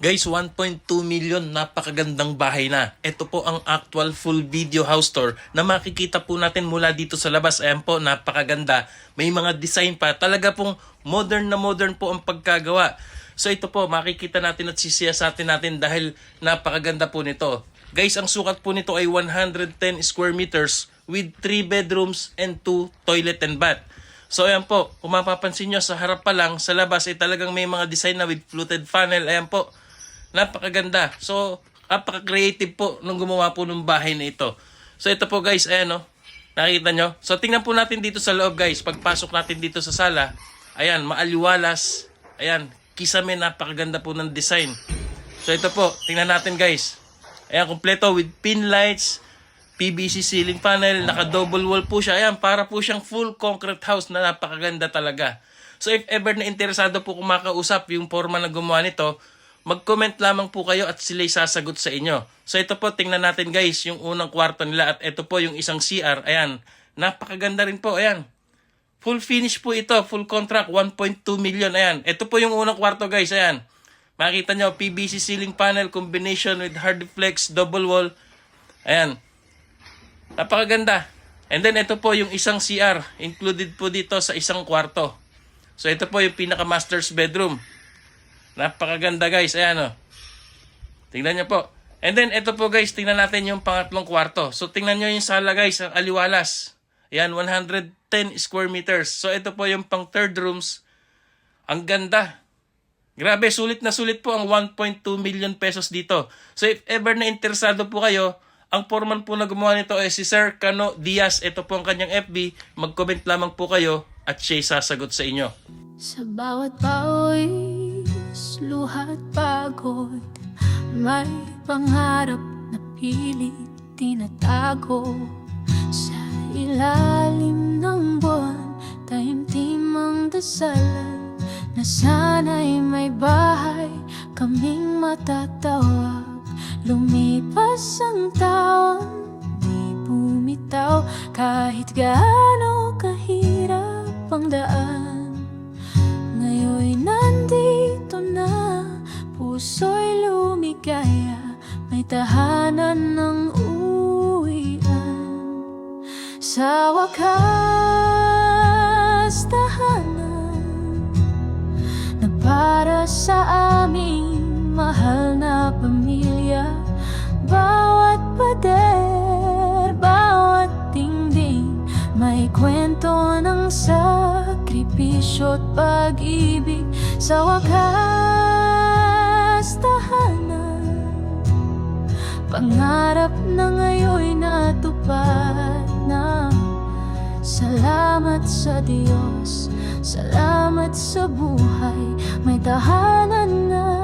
Guys, 1.2 million napakagandang bahay na. Ito po ang actual full video house tour na makikita po natin mula dito sa labas. Ayan po, napakaganda. May mga design pa. Talaga pong modern na modern po ang pagkagawa. So ito po, makikita natin at sisiyasatin natin dahil napakaganda po nito. Guys, ang sukat po nito ay 110 square meters with 3 bedrooms and 2 toilet and bath. So ayan po, kung mapapansin nyo sa harap pa lang, sa labas ay talagang may mga design na with fluted funnel. Ayan po, napakaganda. So, napaka-creative po nung gumawa po ng bahay na ito. So ito po guys, ayan o, nakikita nyo. So tingnan po natin dito sa loob guys, pagpasok natin dito sa sala, ayan, maaliwalas, ayan, kisame, napakaganda po ng design. So ito po, tingnan natin guys. Ayan, kompleto with pin lights, PVC ceiling panel, naka-double wall po siya. Ayan, para po siyang full concrete house na napakaganda talaga. So if ever na interesado po kumakausap yung forma na gumawa nito, mag-comment lamang po kayo at sila'y sasagot sa inyo. So ito po, tingnan natin guys, yung unang kwarto nila at ito po yung isang CR. Ayan, napakaganda rin po. Ayan, full finish po ito, full contract, 1.2 million. Ayan, ito po yung unang kwarto guys. Ayan, makita nyo, PVC ceiling panel combination with hard flex double wall. Ayan, Napakaganda. And then ito po yung isang CR. Included po dito sa isang kwarto. So ito po yung pinaka master's bedroom. Napakaganda guys. Ayan o. Tingnan nyo po. And then ito po guys, tingnan natin yung pangatlong kwarto. So tingnan nyo yung sala guys, ang aliwalas. Ayan, 110 square meters. So ito po yung pang third rooms. Ang ganda. Grabe, sulit na sulit po ang 1.2 million pesos dito. So if ever na interesado po kayo, ang foreman po na gumawa nito ay si Sir Cano Diaz. Ito po ang kanyang FB. Mag-comment lamang po kayo at siya'y sasagot sa inyo. Sa bawat pawis, luha at pagod May pangarap na pilit tinatago. Sa ilalim ng buwan, taimtim ang dasalan Na sana'y may bahay kaming matatawag. Lumipas ang taon, di bumitaw Kahit gaano kahirap ang daan tahanan ng uwian. Sa wakas tahanan Na para sa aming mahal na pamilya. Bawat pader, bawat dingding May kwento ng sakripisyo at pag-ibig. Sa wakas Pangarap na ngayon'y natupad na. Salamat sa Diyos, salamat sa buhay. May tahanan na